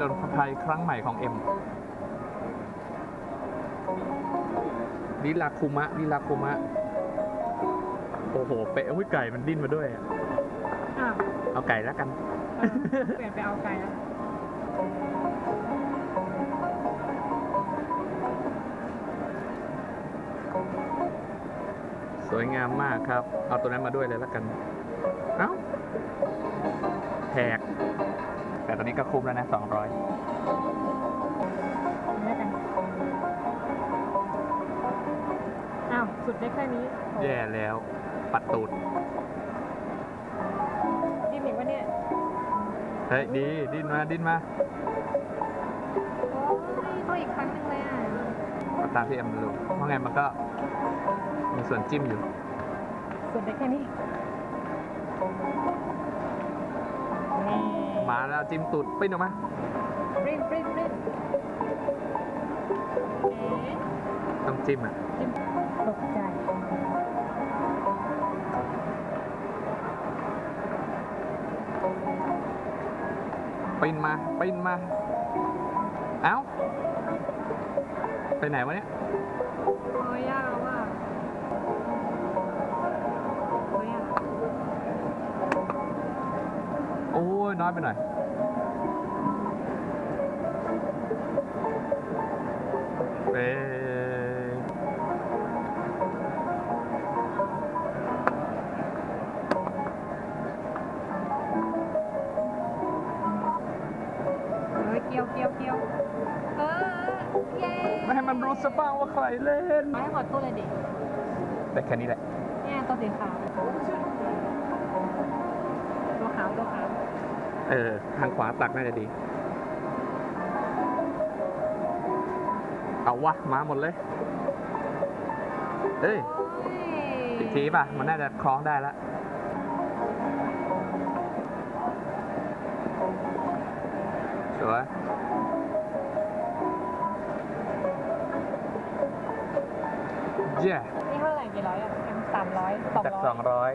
จนภัยครั้งใหม่ของเอ็มลิลาคุมะลิลาคุมะ โอ้โห เป๊ะอุ้ยไก่มันดิ้นมาด้วยอะอ้าวเอาไก่แล้วกัน เออเปลี่ยนไปเอาไก่แล้วสวยงามมากครับ เอาตัวนั้นมาด้วยเลยแล้วกัน เอ้าแพก แต่ตอนนี้ก็คุ้มแล้วนะ200แล้วกันอ้าว สุดได้แค่นี้แย่แล้ว ปัดตูด ดิ้นอีกวะเนี่ยเฮ้ย ดี ดิ้นมา ดิ้นมาโอ้ยเขาอีกครั้งหนึ่งเลยอะ ก็ตามที่เอ็มรู้เพราะไงมันก็ มีส่วนจิ้มอยู่ สุดได้แค่นี้แน่ มาแล้วจิ้มตูดปิ้นออกมาปริ้นปริ้นปริ้นเอ๊ะต้องจิ้มอะจิ้มตกใจปิ้นมาปิ้นมา เอ้า ไปไหนวะเนี่ยโอ้ยยาก โอ้ยน้อยไปหน่อยเอ้ยเฮ้ยเกี่ยวเกี่ยวเกี่ยวเออเย้ไม่ให้มันรู้สบ้างว่าใครเล่น เอาให้หมดตู้เลยดิ แต่แค่นี้แหละ เนี่ยตัวสีขาวตั เออ ทางขวาตักน่าจะดี เอาวะ มาหมดเลยเอ้ยโอ้ยอีกทีป่ะ มันน่าจะคล้องได้แล้วสวยเย้นี่เท่าไหร่กี่ร้อยอะเอ็มสามร้อยสองจากร้สออยงร้อย